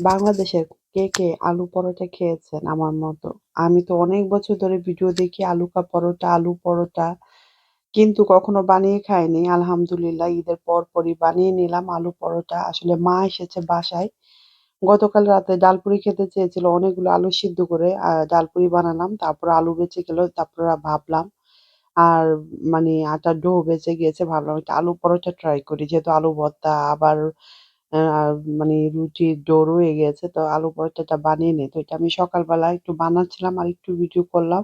বাংলাদেশের কে, কে আলু পরোটা খেয়েছেন আমার মতো? আমি তো অনেক বছর ধরে ভিডিও দেখি আলু কা পরোটা, আলু পরোটা। কিন্তু কখনো বানিয়ে খাইনি। আলহামদুলিল্লাহ ঈদের পরপরই বানিয়ে নিলাম আলু পরোটা। আসলে মা এসেছে বাসায়। গতকাল রাতে ডালপুরি খেতে চেয়েছিল। অনেকগুলো আলু সিদ্ধ করে ডালপুরি বানালাম। তারপর আলু বেঁচে গেল। তারপর ভাবলাম আর মানে আটার ডো বেঁচে গিয়েছে। ভাবলাম একটা আলু পরোটা ট্রাই করি। যেহেতু আলু ভর্তা আবার আ মানে রুটির ডো রয়ে গেছে। তো আলু পরোটাটা বানিয়ে নেই। তো এটা আমি সকালবেলা একটু বানাচ্ছিলাম আর একটু ভিডিও করলাম।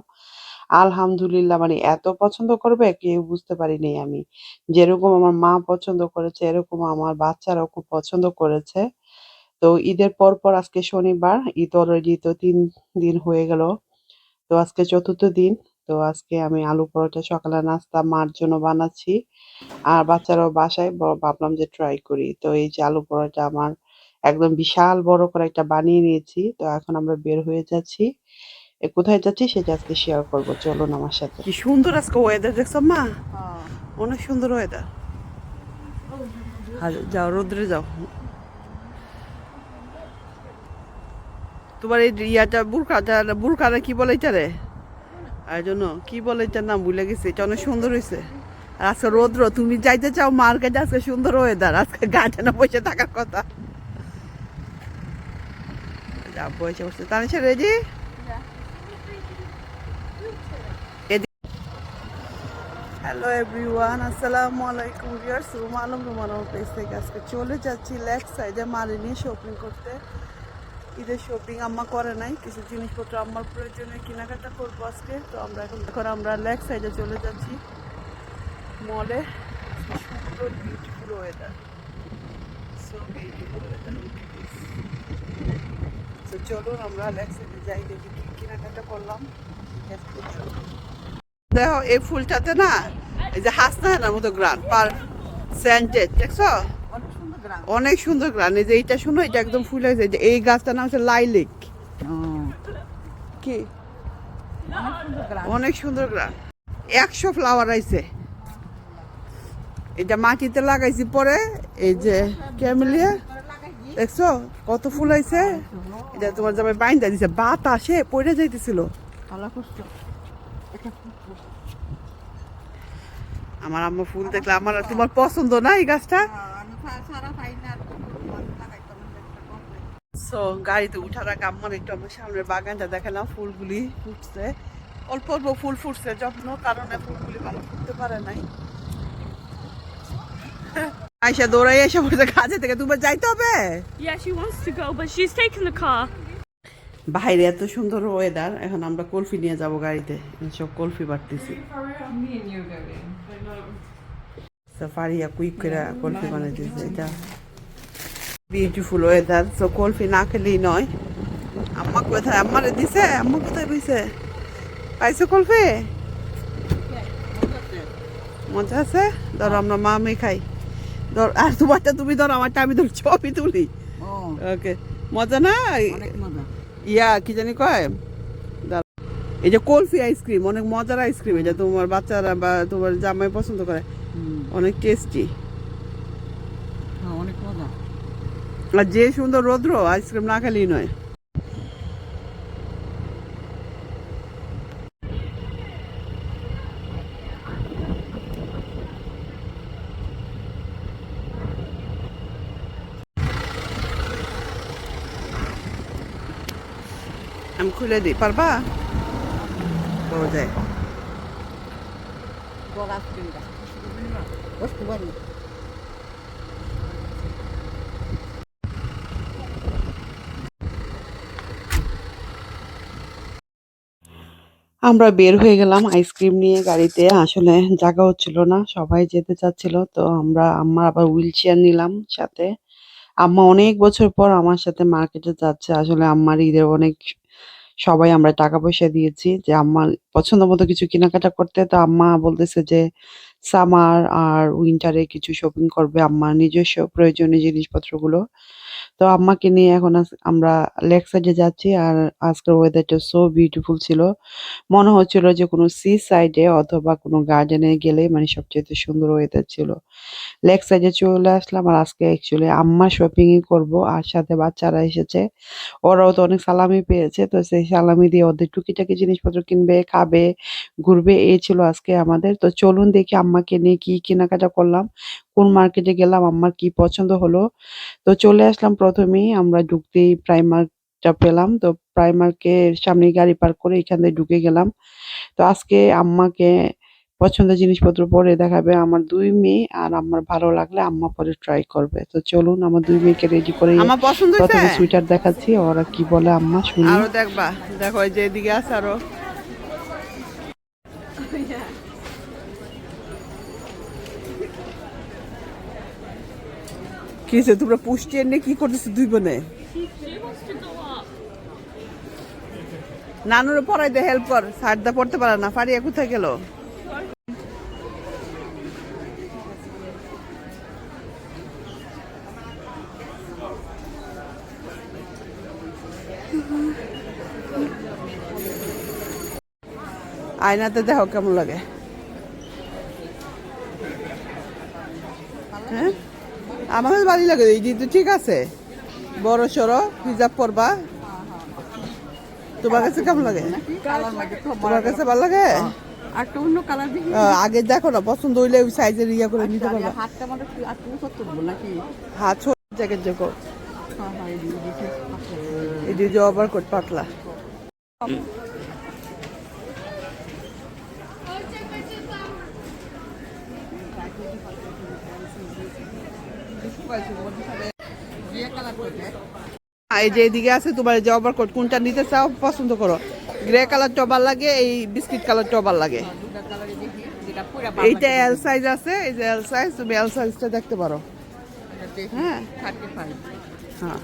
আলহামদুলিল্লাহ মানে এত পছন্দ করবে কেউ বুঝতে পারিনি আমি। যেরকম আমার মা পছন্দ করেছে এরকম আমার বাচ্চারাও খুব পছন্দ করেছে। তো ঈদের পর, পর আজকে শনিবার। ঈদ অলরেডি তো ৩ দিন হয়ে গেল। তো আজকে চতুর্থ দিন। তো আজকে আমি আলু পরোটা সকালের নাস্তা মার জন্য বানাচ্ছি। আর বাচ্চারাও বাসায় ভাবলাম যে ট্রাই করি। তো এই যে আলু পরোটা আমার একদম বিশাল বড় করে একটা বানিয়ে নিয়েছি। তো এখন আমরা বের হয়ে যাচ্ছি। কোথায় যাচ্ছি সেটা আজকে শেয়ার করব। চলুন আমার সাথে। কি সুন্দর আজকে ওয়েদার দেখছ মা? অনেক সুন্দর ওয়েদার। আর যাও রোদ্রে যাও। তোমার এই ইয়াটা বুরখাটা বুরখাটা কি বলে এটারে? আর জন্য কি বলে এটার নাম ভুলে গেছি। এটা অনেক সুন্দর হয়েছে। আজকে রৌদ্র, তুমি যাইতে চাও মার্কেটে আজকে সুন্দর ওয়েদার আজকে গার্ডেনে বসে থাকার কথা। যা, বসে বসে। তানিশা রেডি হ্যালো এভরিওয়ান আসসালামু আলাইকুম ভিউয়ার্স রুমা আলম রুমা থেকে আজকে চলে যাচ্ছি লেক সাইডে মারে নিয়ে শপিং করতে। ঈদের শপিং আম্মা করে নাই, কিছু জিনিসপত্র আমার প্রয়োজনে কেনাকাটা করব আজকে। তো আমরা এখন এখন আমরা লেক সাইডে চলে যাচ্ছি। মলে সুন্দর beautiful weather so beautiful weather তো চলুন আমরা লেক সাইডে যাই, দেখি কি কেনাকাটা করলাম। দেখো, এই ফুলটাতে না, এই যে হাসনাহানার মতো গ্রান, পার সেন্টেড দেখছ? অনেক সুন্দর গ্রাম। গ্রান এই যে এইটা শুনো এটা একদম ফুল হয়েছে এই যে এই গাছটার নাম হচ্ছে লাইলিক কি? অনেক সুন্দর গ্রাম। গ্রান একশো ফ্লাওয়ার আইছে। এটা মাটিতে লাগাইছি পরে এই যে ক্যামেলিয়া। দেখছ? কত ফুল আইছে। এটা তোমার জামাই বাইন্দা দিছে। বাতাসে পড়ে যাইতেছিল। আমার আম্মা ফুল দেখলে আমার তোমার পছন্দ না এই গাছটা? সো গাড়িতে উঠার আগে আম্মার একটু আমার সামনের বাগানটা দেখালাম ফুলগুলি ফুটছে। অল্প অল্প ফুল ফুটছে যত্ন কারণে ফুলগুলি ভালো ফুটতে পারে নাই। আইসা দৌড়াই এসে বলছে কাজে থেকে তুমি যাইতে হবে? Yeah, she wants to go, but she's taking the car. বাইরে এত সুন্দর ওয়েদার এখন আমরা কলফি নিয়ে যাব গাড়িতে। সব কলফি বাড়তেছি। সাফারিয়া কুইক করে কলফি বানিয়ে দিয়েছে এটা বিউটিফুল ওয়েদার সো কলফি না খেলেই নয় আম্মা কোথায় আম্মারে দিছে আম্মা কোথায় বইছে পাইছো কলফি মজা আছে ধরো আমরা মা আমি খাই ধর আর তোমারটা তুমি ধরো আমারটা আমি ধর ছবি তুলি ওকে মজা না ইয়া কি জানি কয়। এই যে কলফি আইসক্রিম অনেক মজার আইসক্রিম এটা তোমার বাচ্চারা বা তোমার জামাই পছন্দ করে। অনেক টেস্টি হ্যাঁ, অনেক মজা। আর যে সুন্দর রৌদ্র আইসক্রিম না খেলেই নয়। আমি খুলে দিই পারবা? আইসক্রিমটা। আমরা বের হয়ে গেলাম আইসক্রিম নিয়ে গাড়িতে। আসলে জায়গা হচ্ছিল না, সবাই যেতে চাচ্ছিল, তো আমরা আম্মা আবার হুইল চেয়ার নিলাম সাথে। আম্মা অনেক বছর পর আমার সাথে মার্কেটে যাচ্ছে, আসলে আম্মার ঈদের অনেক সবাই আমরা টাকা পয়সা দিয়েছি যে আম্মার পছন্দ মতো কিছু কেনাকাটা করতে। তো আম্মা বলতেছে যে সামার আর উইন্টারে কিছু শপিং করবে। আম্মার নিজস্ব প্রয়োজনীয় জিনিসপত্রগুলো। তো আম্মাকে নিয়ে এখন আমরা লেক সাইডে যাচ্ছি আর আজকের ওয়েদারটা সো বিউটিফুল ছিল। মনে হচ্ছিল যে কোনো সি সাইডে অথবা কোনো গার্ডেনে গেলে মানে সবচেয়ে সুন্দর ওয়েদার ছিল। লেক সাইডে চলে আসলাম আর আজকে অ্যাকচুয়ালি আম্মা শপিংই করব আর সাথে বাচ্চারা এসেছে। ওরাও তো অনেক সালামি পেয়েছে, তো সেই সালামি দিয়ে ওদের টুকিটাকি জিনিসপত্র কিনবে, খাবে, ঘুরবে এই ছিল আজকে আমাদের। তো চলুন দেখি আম্মাকে নিয়ে কি কেনাকাটা করলাম, কোন মার্কেটে গেলাম, আম্মার কি পছন্দ হলো। তো চলে আসলাম প্রথমেই আমরা ঢুকতেই প্রাইমার্কটা পেলাম। তো প্রাইমার্কের সামনে গাড়ি পার্ক করে এখান থেকে ঢুকে গেলাম। তো আজকে আম্মাকে পছন্দের জিনিসপত্র পরে দেখাবে আমার দুই মেয়ে আর আমার ভালো লাগলে আম্মা পরে ট্রাই করবে। তো চলুন আমার দুই মেয়েকে রেডি করে আমার পছন্দ প্রথমে হয়েছে সুইটার দেখাচ্ছি ওরা কি বলে আম্মা শুনি। আরও দেখবা। দেখো এই যে এদিকে আছে আরও। কিসে তোমরা পুষ্টি এনে কি করতেছো দুই বোনে. নানুরে পড়াই দে হেল্প কর। সারদা পড়তে পারে না। ফারিয়া কোথায় গেল? আয়নাতে দেখো কেমন লাগে। হ্যাঁ? আমার কাছে ভালোই লাগে এই তো ঠিক আছে। বড় সড়ো হিজাব পরবা। তোমার কাছে কেমন লাগে? তোমার কাছে ভালো লাগে? আগে দেখো না পছন্দ হইলে ওই সাইজের ইয়া করে নিতে পারবা। পারব হাত ছোট দেখো হ্যাঁ হ্যাঁ এই। যে যে কোট পাতলা। এই যে এদিকে আছে, তোমার যে ওভার কোট কোনটা নিতে চাও, পছন্দ করো। গ্রে কালার টবার লাগে, এই বিস্কিট কালার টবার লাগে। এইটা এল সাইজ আছে, এই যে এল সাইজ তুমি এল সাইজটা দেখতে পারো। হ্যাঁ। হ্যাঁ।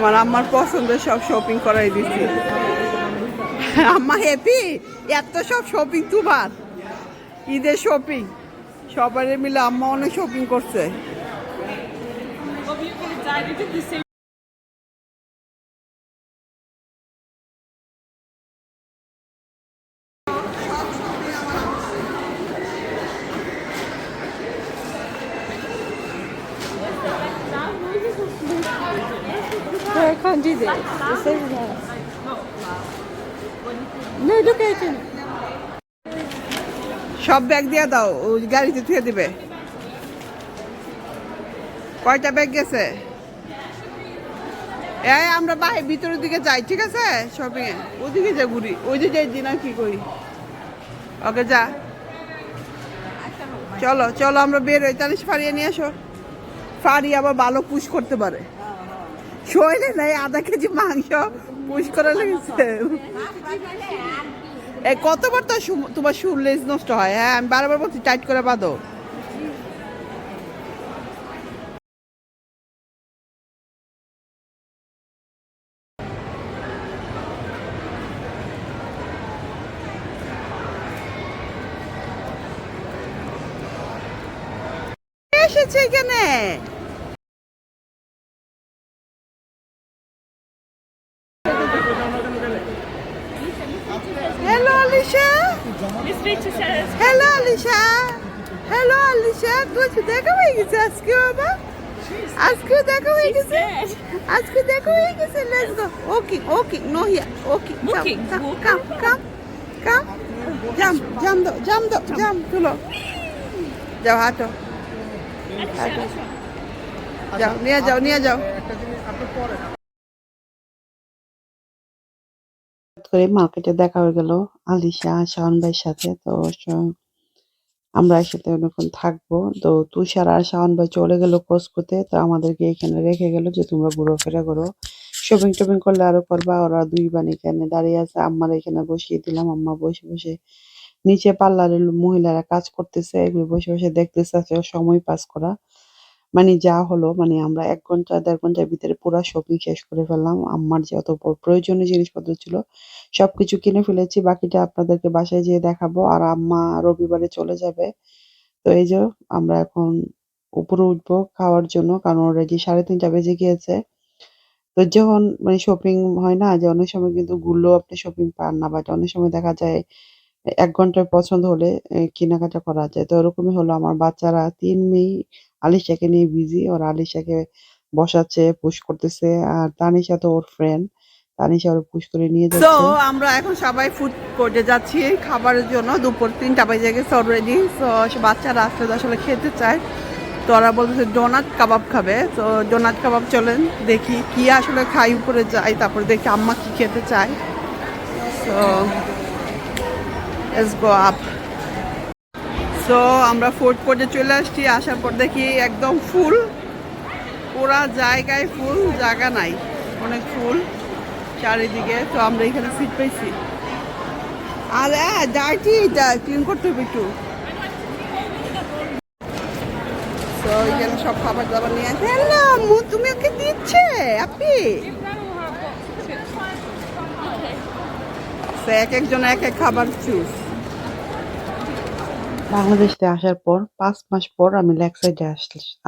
আমার আম্মার পছন্দের সব শপিং করাই দিচ্ছি আম্মা হ্যাপি এত সব শপিং তোমার? ঈদের শপিং সবাই মিলে আম্মা অনেক শপিং করছে। সব ব্যাগ দিয়ে দাও ওই গাড়িতে থুয়ে দিবে। কয়টা ব্যাগ গেছে? এই, আমরা বাহির, ভিতরের দিকে যাই, ঠিক আছে? শপিং এ। ওদিকে যা ঘুরি। ওই যে যাই দিন কি করি? ওকে, যা। চলো চলো, আমরা বের হই। তাহলে ফাড়িয়ে নিয়ে আসো। ফারি আবার ভালো পুশ করতে পারে। শৈলে নাই আধা কেজি মাংস পুশ করা লেগেছে। এই, কতবার তো তোমার শুর লেজ নষ্ট হয়? হ্যাঁ আমি বারবার বলছি টাইট করে বাঁধো। এসেছে এখানে? দেখা হয়ে গেছে আজকে বাবা? আজকে দেখা হয়ে গেছে? আজকে দেখা হয়ে গেছে? Let's go okay okay no হিয়া ওকে কাম. কাম কাম কাম জাম জাম দাও জাম দাও জাম তুলো যাও হাঁটো হাঁটো যাও নিয়ে যাও নিয়ে যাও করে মার্কেটে দেখা হয়ে গেল আলিশা শাওন ভাইয়ের সাথে তো আমরা একসাথে অনেকক্ষণ থাকব। তো তুষার আর শাওন ভাই চলে গেল করতে তো আমাদেরকে এখানে রেখে গেল যে তোমরা ঘুরো ফেরা করো। শপিং টপিং করলে আরও করবা, ওরা দুই বান এখানে দাঁড়িয়ে আছে, আম্মার এখানে বসিয়ে দিলাম, আম্মা বসে বসে নিচে পার্লারের মহিলারা কাজ করতেছে, এগুলো বসে বসে দেখতেছে, সময় পাস করা। মানে যা হলো মানে আমরা এক ঘণ্টা, দেড় ঘণ্টার ভিতরে পুরা শপিং শেষ করে ফেললাম। আম্মার যত প্রয়োজনীয় জিনিসপত্র ছিল, সবকিছু কিনে ফেলেছি। বাকিটা আপনাদেরকে বাসায় যেয়ে দেখাবো। আর আম্মা রবিবারে চলে যাবে। তো এই যে, আমরা এখন উপরে উঠবো খাওয়ার জন্য, কারণ অলরেডি সাড়ে তিনটা বেজে গিয়েছে। তো যখন মানে শপিং হয় না, যে অনেক সময় কিন্তু ঘুরলেও আপনি শপিং পান না বাট অনেক সময় দেখা যায় এক ঘন্টায় পছন্দ হলে এ কেনাকাটা করা যায়। তো ওরকমই হলো আমার বাচ্চারা ৩ মেয়েই আলিশাকে নিয়ে বিজি। ওরা আলিশাকে বসাচ্ছে, পুশ করতেছে। আর তানিশা তো ওর ফ্রেন্ড। তানিশা ওরে পুশ করে নিয়ে তো যাচ্ছে। আমরা এখন সবাই ফুড কোর্টে যাচ্ছি খাবারের জন্য দুপুর তিনটা বেজে গেছে অলরেডি তো বাচ্চারা আসলে তো আসলে খেতে চায় তো ওরা বলতেছে ডোনাট কাবাব খাবে তো ডোনাট কাবাব চলেন দেখি কি আসলে খাই উপরে যাই তারপরে দেখি আম্মা কি খেতে চায় তো লেটস গো আপ সো আমরা ফুড কোর্টে চলে আসছি আসার পর দেখি একদম ফুল পুরা জায়গায় ফুল জায়গা নাই অনেক ফুল চারিদিকে। তো আমরা এখানে সিট পেয়েছি। আর ডাইটি ক্লিন করতে হবে একটু। তো এখানে সব খাবার দাবার নিয়ে আসে। আম্মু তুমি ওকে দিচ্ছে? আপনি? এক একজন এক এক খাবার চুজ বাংলাদেশে আসার পর পাঁচ মাস পর আমি লেকসাইডে আস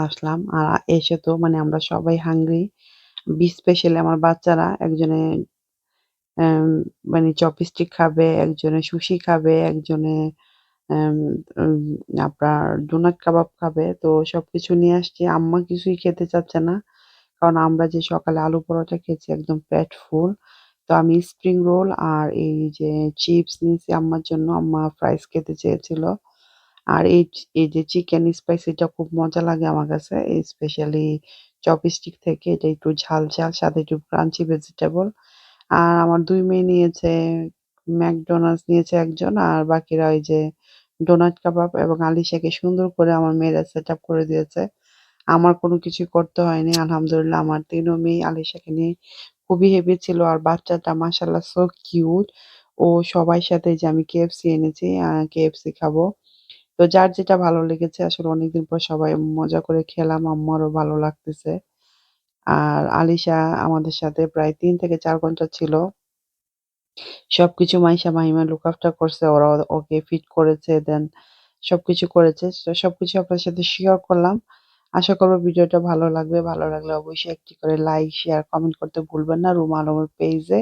আসলাম। আর এসে তো মানে আমরা সবাই হাঙ্গরি স্পেশালি আমার বাচ্চারা একজনে মানে চপস্টিক খাবে, একজনে সুশি খাবে, একজনে আপনার ডোনাট কাবাব খাবে। তো সবকিছু নিয়ে আসছি। আম্মা কিছুই খেতে চাচ্ছে না। কারণ আমরা যে সকালে আলু পরোটা খেয়েছি একদম পেট ফুল। তো আমি স্প্রিং রোল আর এই যে চিপস নিয়েছি আম্মার জন্য। আম্মা ফ্রাইস খেতে চেয়েছিল। আর এই এই যে চিকেন স্পাইসিটা খুব মজা লাগে আমার কাছে। স্পেশালি চপস্টিক থেকে এটা একটু ঝাল, ঝাল সাথে একটু ক্রাঞ্চি ভেজিটেবল। আর আমার দুই মেয়ে নিয়েছে ম্যাকডোনাল্ডস নিয়েছে একজন আর বাকিরা ওই যে ডোনাট কাবাব এবং আলিশাকে সুন্দর করে আমার মেয়েরা সেটআপ করে দিয়েছে। আমার কোনো কিছুই করতে হয়নি। আলহামদুলিল্লাহ আমার ৩ ও মেয়ে আলিশাকে নিয়ে খুবই হেভি ছিল। আর বাচ্চাটা মাশাআল্লাহ সো কিউট। ও সবাই সাথে যে আমি কেএফসি এনেছি KFC খাব। তো যার যেটা ভালো লেগেছে, আসলে অনেকদিন পর সবাই মজা করে খেলাম। আম্মারও ভালো লাগতেছে। আর আলিশা আমাদের সাথে প্রায় তিন থেকে চার ঘণ্টা ছিল। সবকিছু মাইশা মাহিমা লুক আফটার করছে। ওরা ওকে ফিট করেছে দেন সবকিছু করেছে। সবকিছু আপনার সাথে শেয়ার করলাম। আশা করব ভিডিওটা ভালো লাগবে। ভালো লাগলে অবশ্যই একটি করে লাইক, শেয়ার, কমেন্ট করতে ভুলবেন না রুমা আলমের পেজে।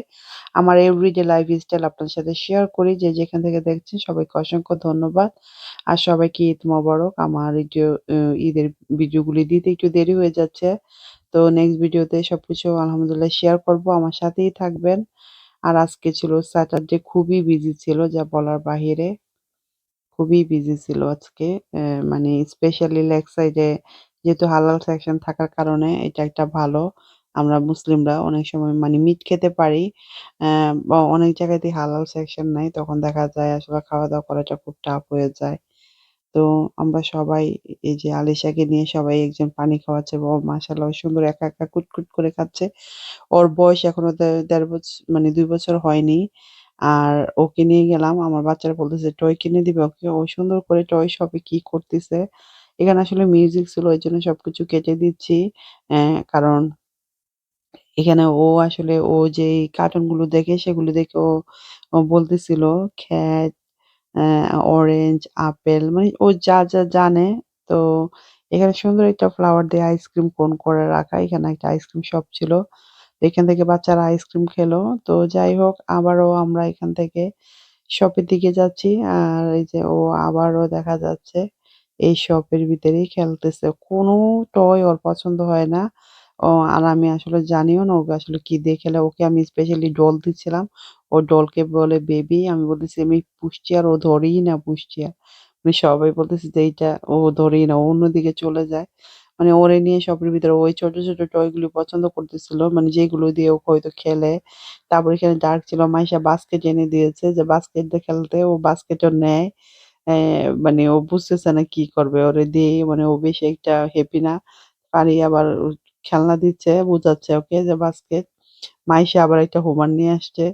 আমার এভরিডে লাইফ স্টাইল আপনাদের সাথে শেয়ার করি। যে যেখান থেকে দেখছেন সবাইকে অসংখ্য ধন্যবাদ। আর সবাইকে ঈদ মোবারক। আমার ঈদের ভিডিওগুলি দিতে একটু দেরি হয়ে যাচ্ছে। তো নেক্সট ভিডিওতে সবকিছু আলহামদুলিল্লাহ শেয়ার করব। আমার সাথেই থাকবেন। আর আজকে ছিল স্যাটারডে খুবই বিজি ছিল যা বলার বাহিরে। খুবই বিজি ছিল আজকে। মানে স্পেশালি লেক সাইডে যেহেতু হালাল সেকশন থাকার কারণে এটা একটা ভালো। আমরা মুসলিমরা অনেক সময় মানে মিট খেতে পারি। অ্যা বা অনেক জায়গাতেই হালাল সেকশন নাই। তখন দেখা যায় আসলে খাওয়া-দাওয়া করাটা খুব টাফ হয়ে যায়। তো আমরা সবাই এই যে আলিশাকে নিয়ে সবাই একজন পানি খাওয়াচ্ছে। ও মাশাআল্লাহ সুন্দর একা, একা কুটকুট করে খাচ্ছে। ওর বয়স এখনও দে ১.৫ বছ মানে ২ বছর হয়নি। আর ওকে নিয়ে গেলাম। আমার বাচ্চারা বলতেছে টয় কিনে দিবে ওকে। ও সুন্দর করে টয় শপে কি করতেছে। এখানে আসলে মিউজিক ছিল ওই জন্য সবকিছু কেটে দিচ্ছি। কারণ এখানে ও আসলে ও যেই কার্টুনগুলো দেখে সেগুলো দেখে ও বলতেছিল খ্যাত, অরেঞ্জ, আপেল মানে ও যা, যা জানে তো এখানে সুন্দর একটা ফ্লাওয়ার দিয়ে আইসক্রিম কোন করে রাখা। এখানে একটা আইসক্রিম শপ ছিল। এখান থেকে বাচ্চারা আইসক্রিম খেলো। তো যাই হোক আবারও আমরা এখান থেকে শপের দিকে যাচ্ছি। আর এই যে ও আবারও দেখা যাচ্ছে এই শপের ভিতরেই খেলতেছে। কোনো টয় ওর পছন্দ হয় না। ও আর আমি আসলে জানিও না ওকে আসলে কি দিয়ে খেলে। ওকে আমি স্পেশালি ডল দিচ্ছিলাম। ও ডলকে বলে বেবি। আমি বলতেছি আমি পুষছি আর ও ধরেই না পুষছি আর। মানে সবাই বলতেছে যে এইটা ও ধরেই না। ও অন্যদিকে চলে যায়। মানে ওরে নিয়ে শপের ভিতরে ওই ছোট, ছোট টয়গুলো পছন্দ করতেছিল। মানে যেগুলো দিয়ে ওকে হয়তো খেলে। তারপর এখানে ডার্ক ছিল। মাইশা বাস্কেট এনে দিয়েছে যে বাস্কেট দিয়ে খেলতে। ও বাস্কেটও নেয়। অ্যা মানে ও বুঝতেছে না কি করবে। ওরে দিয়েই মানে ও বেশি একটা হ্যাপি না। পারি আবার খেলনা দিচ্ছে, বুঝাচ্ছে ওকে যে বাস্কেট। মাইশা আবার একটা হোমার নিয়ে আসছে।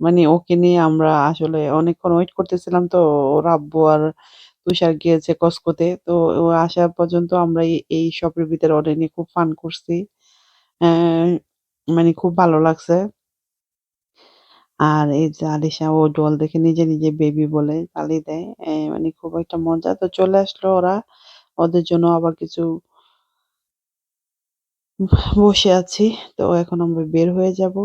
মানে ওকে নিয়ে আমরা আসলে অনেকক্ষণ ওয়েট করতেছিলাম তো ওর আব্বু আর তুষার গিয়েছে কস্কোতে তো ও আসা পর্যন্ত আমরা এই এই শপের ভিতরে ওদের নিয়ে খুব ফান করছি আহ, মানে খুব ভালো লাগছে আর এই যে আলিশা ও ডল দেখে নিজে নিজে বেবি বলে গালি দেয়। আহ, মানে খুব একটা মজা। তো চলে আসলো ওরা। ওদের জন্য আবার কিছু বসে আছি। তো এখন আমরা বের হয়ে যাব।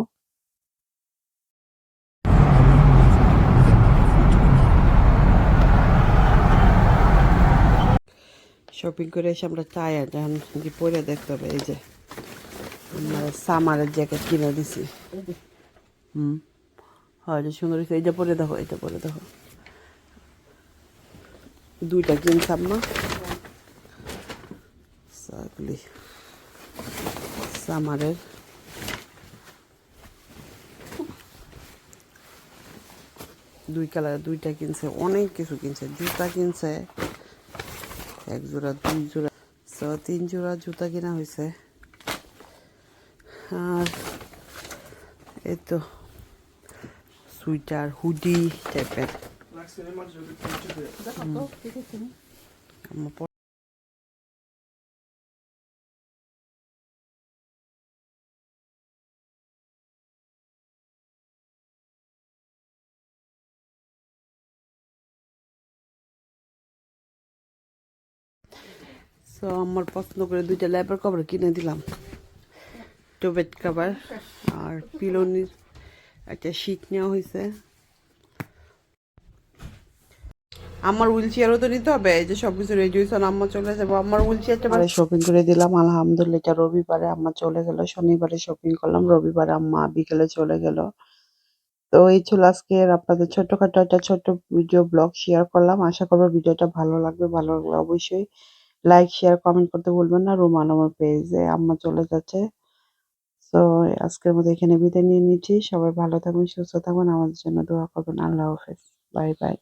শপিং করে এসে আমরা টায়ার যখন কি পরে দেখতে হবে। এই যে সামারের জ্যাকেট কিনে দিছি। হুম। হয়, এটা সুন্দর হয়েছে এইটা পরে দেখো, এটা পরে দেখো। দুইটা সাগলি সামারের দুই কালার দুইটা কিনছে, অনেক কিছু কিনছে। জুতা কিনছে, এক জোড়া, দুই জোড়া তিন জোড়া জুতা কিনা হয়েছে। আর এই তো সুইটার হুডি টাইপের। আমার সো আমার পছন্দ করে দুইটা ল্যাপের কভার কিনে দিলাম। টোবেট কভার আর পিলোনির একটা শীট নেওয়া হয়েছে। আমার হুইল চেয়ারও তো নিতে হবে, এই যে সব কিছু রেডি হয়েছে আম্মা চলে যাব। আমার হুইল চেয়ারটা শপিং করে দিলাম, আলহামদুলিল্লাহ, এটা রবিবারে আম্মা চলে গেল, শনিবারে শপিং করলাম, রবিবারে আম্মা বিকেলে চলে গেল। তো এই ছিল আজকের আপনাদের ছোটখাটো একটা ছোট্ট ভিডিও ব্লগ শেয়ার করলাম। আশা করব ভিডিওটা ভালো লাগবে, ভালো লাগলে অবশ্যই লাইক শেয়ার কমেন্ট করতে ভুলবেন না। রুমান আমার পেজে আম্মা চলে যাচ্ছে। তো আজকের মতো এখানে বিদায় নিয়ে নিচ্ছি। সবাই ভালো থাকুন, সুস্থ থাকুন। আমাদের জন্য দোয়া করবেন। আল্লাহ হাফেজ। Bye bye.